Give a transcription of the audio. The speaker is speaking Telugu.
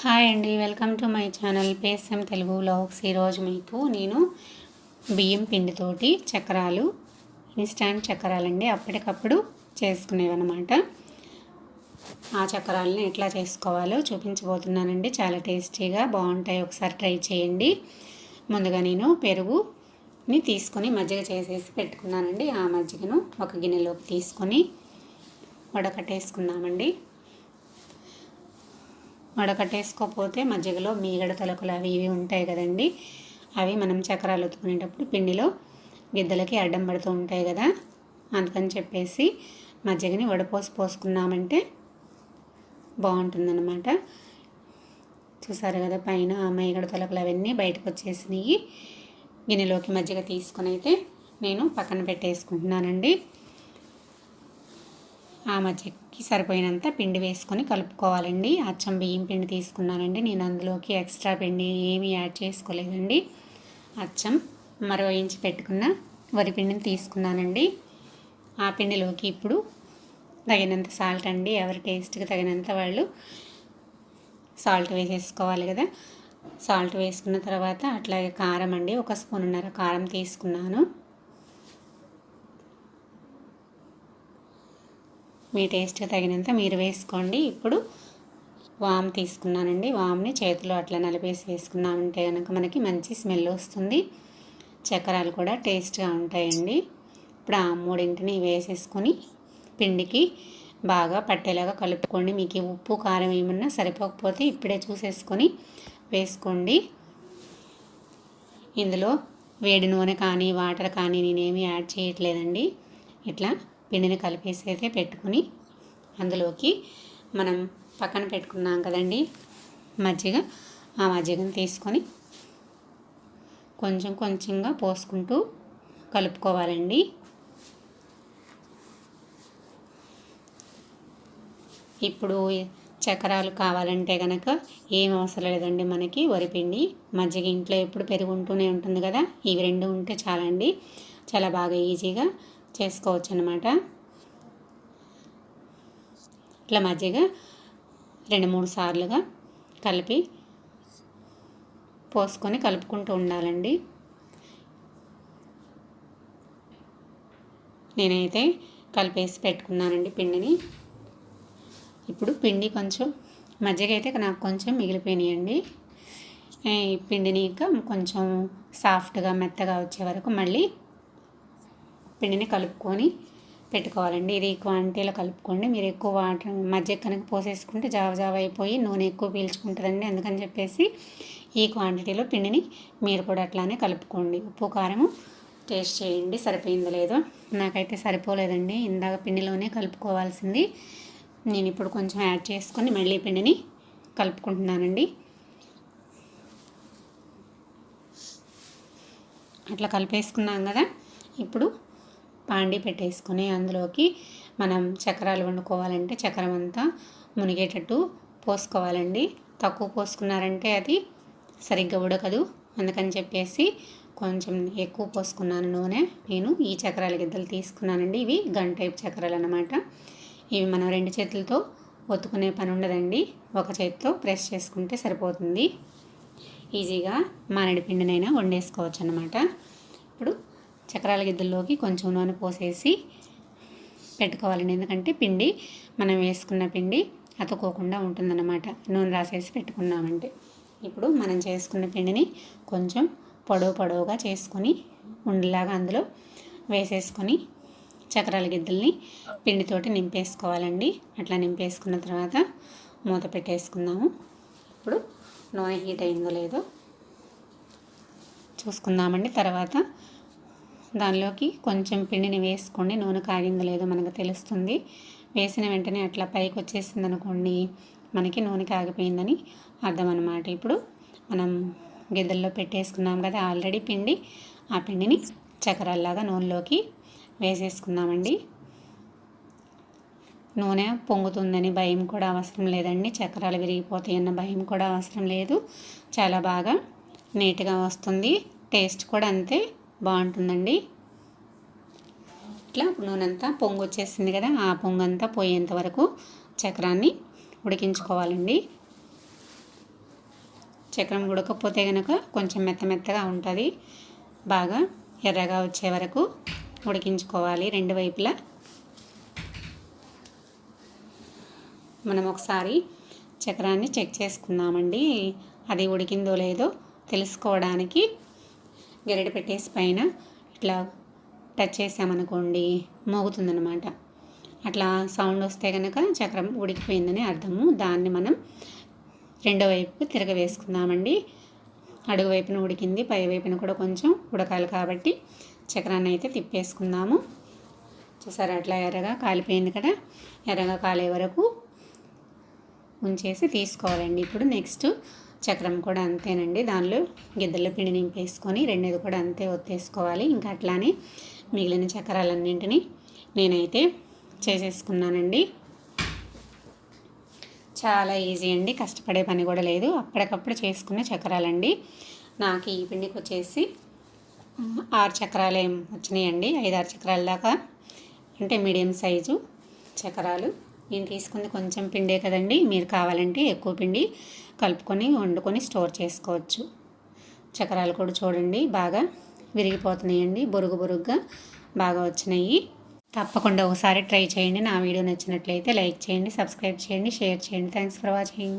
హాయ్ అండి welcome to my channel PSM Telugu vlogs. ఈరోజు మీకు నేను బియ్యం పిండితోటి చక్రాలు ఇన్స్టాంట్ చక్రాలండి అప్పటికప్పుడు చేసుకునేవన్నమాట. ఆ చక్రాలని ఎట్లా చేసుకోవాలో చూపించబోతున్నానండి. చాలా టేస్టీగా బాగుంటాయి. ఒకసారి ట్రై చేయండి. ముందుగా నేను పెరుగుని తీసుకొని మజ్జిగ చేసేసి పెట్టుకున్నానండి. ఆ మజ్జిగను ఒక గిన్నెలోకి తీసుకొని వడకట్టేసుకున్నామండి వడకట్టేసుకోకపోతే మజ్జిగలో మీగడ తలకులు అవి ఇవి ఉంటాయి కదండి. అవి మనం చక్రాలు ఉతుకునేటప్పుడు పిండిలో గిద్దలకి అడ్డం పడుతూ ఉంటాయి కదా. అందుకని చెప్పేసి మజ్జిగని వడపోసి పోసుకున్నామంటే బాగుంటుందన్నమాట. చూసారు కదా పైన మేగడ తొలకలు అవన్నీ బయటకు వచ్చేసినాయి. గిన్నెలోకి మజ్జిగ తీసుకొని అయితే నేను పక్కన పెట్టేసుకుంటున్నానండి. ఆ మజ్జిగకి సరిపోయినంత పిండి వేసుకొని కలుపుకోవాలండి. అచ్చం బియ్యం పిండి తీసుకున్నానండి. నేను అందులోకి ఎక్స్ట్రా పిండి ఏమీ యాడ్ చేసుకోలేదండి. అచ్చం మరో ఇంచి పెట్టుకున్న వరి పిండిని తీసుకున్నానండి. ఆ పిండిలోకి ఇప్పుడు తగినంత సాల్ట్ అండి. ఎవరి టేస్ట్కి తగినంత వాళ్ళు సాల్ట్ వేసేసుకోవాలి కదా. సాల్ట్ వేసుకున్న తర్వాత అట్లాగే కారం అండి. ఒక స్పూన్ స్పూన్నర కారం తీసుకున్నాను. మీ టేస్ట్ తగినంత మీరు వేసుకోండి. ఇప్పుడు వామ్ తీసుకున్నానండి. వామ్ని చేతిలో అట్లా నలిపేసి వేసుకున్నామంటే కనుక మనకి మంచి స్మెల్ వస్తుంది. చక్రాలు కూడా టేస్ట్గా ఉంటాయండి. ఇప్పుడు ఆ మూడింటిని వేసేసుకొని పిండికి బాగా పట్టేలాగా కలుపుకోండి. మీకు ఉప్పు కారం ఏమన్నా సరిపోకపోతే ఇప్పుడే చూసేసుకొని వేసుకోండి. ఇందులో వేడి నూనె కానీ వాటర్ కానీ నేనేమి యాడ్ చేయట్లేదండి. ఇట్లా పిండిని కలిపేసి అయితే పెట్టుకుని అందులోకి మనం పక్కన పెట్టుకున్నాం కదండి మజ్జిగ. ఆ మజ్జిగను తీసుకొని కొంచెం కొంచెంగా పోసుకుంటూ కలుపుకోవాలండి. ఇప్పుడు చక్రాలు కావాలంటే కనుక ఏం అవసరం లేదండి మనకి. వరిపిండి మజ్జిగ ఇంట్లో ఎప్పుడు పెరుగుంటూనే ఉంటుంది కదా. ఇవి రెండు ఉంటే చాలండి. చాలా బాగా ఈజీగా చేసుకోవచ్చు అనమాట ఇట్లా మజ్జిగ రెండు మూడు సార్లుగా కలిపి పోసుకొని కలుపుకుంటూ ఉండాలండి. నేనైతే కలిపేసి పెట్టుకున్నానండి పిండిని. ఇప్పుడు పిండి కొంచెం మజ్జిగ అయితే నాకు కొంచెం మిగిలిపోయినాయండి. ఈ పిండిని ఇంకా కొంచెం సాఫ్ట్గా మెత్తగా వచ్చే వరకు మళ్ళీ పిండిని కలుపుకొని పెట్టుకోవాలండి. ఇది క్వాంటిటీలో కలుపుకోండి. మీరు ఎక్కువ వాటర్ మధ్య కనుక పోసేసుకుంటే జావ జావ అయిపోయి నూనె ఎక్కువ పీల్చుకుంటుందండి. అందుకని చెప్పేసి ఈ క్వాంటిటీలో పిండిని మీరు కూడా అట్లానే కలుపుకోండి. ఉప్పు కారము టేస్ట్ చేయండి. సరిపోయిందో లేదో నాకైతే సరిపోలేదండి. ఇందాక పిండిలోనే కలుపుకోవాల్సింది. నేను ఇప్పుడు కొంచెం యాడ్ చేసుకొని మళ్ళీ పిండిని కలుపుకుంటున్నానండి. అట్లా కలిపేసుకున్నాం కదా. ఇప్పుడు పాండి పెట్టేసుకొని అందులోకి మనం చక్రాలు వండుకోవాలంటే చక్రం అంతా మునిగేటట్టు పోసుకోవాలండి. తక్కువ పోసుకున్నారంటే అది సరిగ్గా ఉడకదు. అందుకని చెప్పేసి కొంచెం ఎక్కువ పోసుకున్నాను నూనె. నేను ఈ చక్రాల గిద్దలు తీసుకున్నానండి. ఇవి గన్ టైప్ చక్రాలు అనమాట ఇవి మనం రెండు చేతులతో ఒత్తుకునే పని ఉండదండి. ఒక చేతితో ప్రెస్ చేసుకుంటే సరిపోతుంది. ఈజీగా మానడి పిండినైనా వండేసుకోవచ్చు అనమాట ఇప్పుడు చక్రాల గిద్దల్లోకి కొంచెం నూనె పోసేసి పెట్టుకోవాలండి ఎందుకంటే పిండి మనం వేసుకున్న పిండి అతుకోకుండా ఉంటుందన్నమాట. నూనె రాసేసి పెట్టుకున్నామంటే. ఇప్పుడు మనం చేసుకున్న పిండిని కొంచెం పొడవు పొడవుగా చేసుకొని ఉండలాగా అందులో వేసేసుకొని చక్రాల గిద్దల్ని పిండితోటి నింపేసుకోవాలండి. అట్లా నింపేసుకున్న తర్వాత మూత పెట్టేసుకుందాము. ఇప్పుడు నూనె హీట్ అయిందో లేదో చూసుకుందామండి. తర్వాత దానిలోకి కొంచెం పిండిని వేసుకోండి. నూనె కాగిందో లేదో మనకు తెలుస్తుంది. వేసిన వెంటనే అట్లా పైకి వచ్చేసింది అనుకోండి మనకి నూనె కాగిపోయిందని అర్థం అనమాట ఇప్పుడు మనం గిద్దల్లో పెట్టేసుకున్నాం కదా ఆల్రెడీ పిండి ఆ పిండిని చక్రాల్లాగా నూనెలోకి వేసేసుకుందామండి. నూనె పొంగుతుందని భయం కూడా అవసరం లేదండి. చక్రాలు విరిగిపోతాయి అన్న భయం కూడా అవసరం లేదు. చాలా బాగా నీట్గా వస్తుంది. టేస్ట్ కూడా అంతే. బాగుంటుందండి. ఇట్లా నూనెంతా పొంగు వచ్చేసింది కదా ఆ పొంగు అంతా పోయేంత వరకు చక్రాన్ని ఉడికించుకోవాలండి. చక్రం ఉడకపోతే కనుక కొంచెం మెత్త మెత్తగా ఉంటుంది. బాగా ఎర్రగా వచ్చే వరకు ఉడికించుకోవాలి రెండు వైపులా. మనం ఒకసారి చక్రాన్ని చెక్ చేసుకుందామండి. అది ఉడికిందో లేదో తెలుసుకోవడానికి గరిటె పెట్టేసి పైన ఇట్లా టచ్ చేసామనుకోండి మోగుతుందనమాట అట్లా సౌండ్ వస్తే కనుక చక్రం ఉడికిపోయిందని అర్థము. దాన్ని మనం రెండో వైపుకు తిరగవేసుకుందామండి అడుగు వైపున ఉడికింది పై వైపున కూడా కొంచెం ఉడకాలి కాబట్టి చక్రాన్ని అయితే తిప్పేసుకుందాము. చూసారు అట్లా ఎర్రగా కాలిపోయింది కదా? ఎర్రగా కాలే వరకు ఉంచేసి తీసుకోవాలండి. ఇప్పుడు నెక్స్ట్ చక్రం కూడా అంతేనండి. దానిలో గిద్దల పిండి నింపేసుకొని రెండేది కూడా అంతే ఒత్తేసుకోవాలి. ఇంకా అట్లానే మిగిలిన చక్రాలన్నింటినీ నేనైతే చేసేసుకున్నానండి. చాలా ఈజీ అండి. కష్టపడే పని కూడా లేదు. అప్పటికప్పుడు చేసుకున్న చక్రాలండి. నాకు ఈ పిండికి వచ్చేసి ఆరు చక్రాలు ఏం వచ్చినాయండి. ఐదు ఆరు చక్రాల దాకా అంటే మీడియం సైజు చక్రాలు. నేను తీసుకుంది కొంచెం పిండే కదండి. మీరు కావాలంటే ఎక్కువ పిండి కలుపుకొని వండుకొని స్టోర్ చేసుకోవచ్చు. చక్రాలు కూడా చూడండి. బాగా విరిగిపోతున్నాయండి. బొరుగు బొరుగుగా బాగా వచ్చినాయి. తప్పకుండా ఒకసారి ట్రై చేయండి. నా వీడియో నచ్చినట్లయితే లైక్ చేయండి సబ్స్క్రైబ్ చేయండి షేర్ చేయండి. Thanks for watching